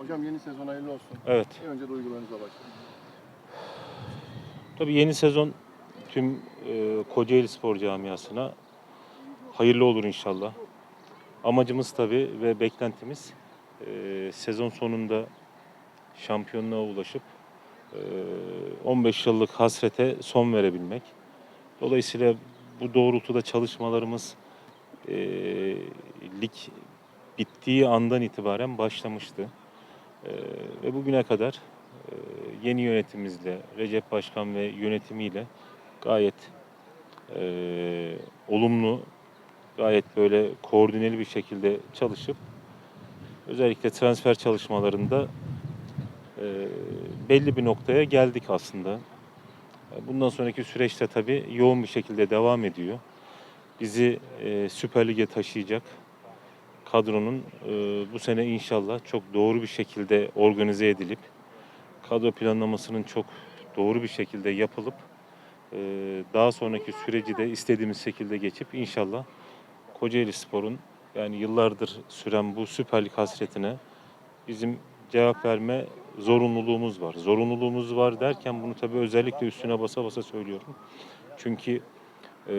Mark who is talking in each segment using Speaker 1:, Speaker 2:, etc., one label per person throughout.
Speaker 1: Hocam yeni sezon hayırlı olsun.
Speaker 2: Evet.
Speaker 1: En önce duygularınızla başlayalım.
Speaker 2: Tabii yeni sezon tüm e, Kocaeli Spor camiasına hayırlı olur inşallah. Amacımız tabii ve beklentimiz e, sezon sonunda şampiyonluğa ulaşıp e, 15 yıllık hasrete son verebilmek. Dolayısıyla bu doğrultuda çalışmalarımız e, lig bittiği andan itibaren başlamıştı. E, ve bugüne kadar e, yeni yönetimimizle, Recep Başkan ve yönetimiyle gayet e, olumlu, gayet böyle koordineli bir şekilde çalışıp özellikle transfer çalışmalarında e, belli bir noktaya geldik aslında. E, Bundan sonraki süreçte tabii yoğun bir şekilde devam ediyor. Bizi e, Süper Lig'e taşıyacak kadronun e, bu sene inşallah çok doğru bir şekilde organize edilip kadro planlamasının çok doğru bir şekilde yapılıp e, daha sonraki süreci de istediğimiz şekilde geçip inşallah Kocaeli Spor'un yani yıllardır süren bu Süper Lig hasretine bizim cevap verme zorunluluğumuz var. Zorunluluğumuz var derken bunu tabii özellikle üstüne basa basa söylüyorum. Çünkü e,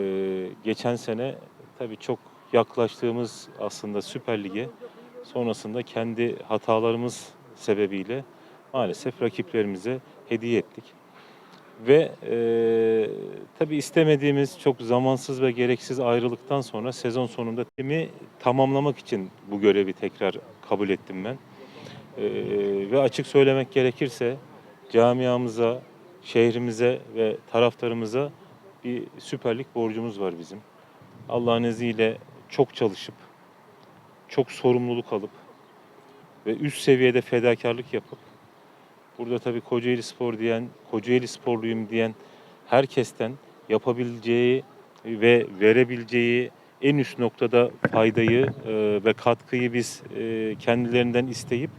Speaker 2: geçen sene tabii çok yaklaştığımız aslında Süper Lig'e sonrasında kendi hatalarımız sebebiyle maalesef rakiplerimize hediye ettik. Ve e, tabii istemediğimiz çok zamansız ve gereksiz ayrılıktan sonra sezon sonunda timi tamamlamak için bu görevi tekrar kabul ettim ben. E, ve açık söylemek gerekirse camiamıza, şehrimize ve taraftarımıza bir Süper Lig borcumuz var bizim. Allah'ın izniyle çok çalışıp, çok sorumluluk alıp ve üst seviyede fedakarlık yapıp burada tabii Kocaeli Spor diyen, Kocaeli Sporluyum diyen herkesten yapabileceği ve verebileceği en üst noktada faydayı e, ve katkıyı biz e, kendilerinden isteyip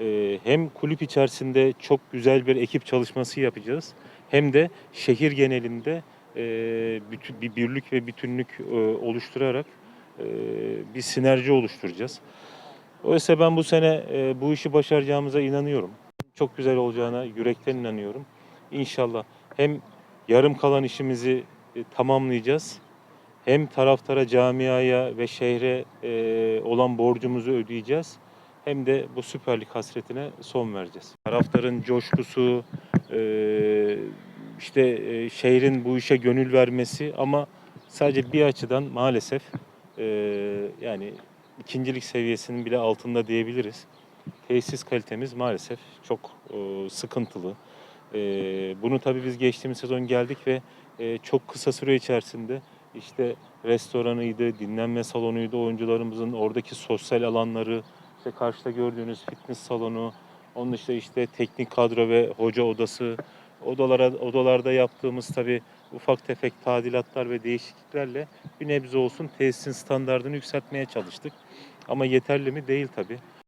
Speaker 2: e, hem kulüp içerisinde çok güzel bir ekip çalışması yapacağız hem de şehir genelinde bütün, bir birlik ve bütünlük e, oluşturarak e, bir sinerji oluşturacağız. Oysa ben bu sene e, bu işi başaracağımıza inanıyorum. Çok güzel olacağına yürekten inanıyorum. İnşallah hem yarım kalan işimizi e, tamamlayacağız. Hem taraftara, camiaya ve şehre e, olan borcumuzu ödeyeceğiz. Hem de bu Süper Lig hasretine son vereceğiz. Taraftarın coşkusu, e, işte e, şehrin bu işe gönül vermesi ama sadece bir açıdan maalesef e, yani ikincilik seviyesinin bile altında diyebiliriz. Tesis kalitemiz maalesef çok e, sıkıntılı. E, bunu tabii biz geçtiğimiz sezon geldik ve e, çok kısa süre içerisinde işte restoranıydı, dinlenme salonuydu, oyuncularımızın oradaki sosyal alanları, işte karşıda gördüğünüz fitness salonu, onun dışında işte teknik kadro ve hoca odası, odalara odalarda yaptığımız tabii ufak tefek tadilatlar ve değişikliklerle bir nebze olsun tesisin standartını yükseltmeye çalıştık. Ama yeterli mi? Değil tabii.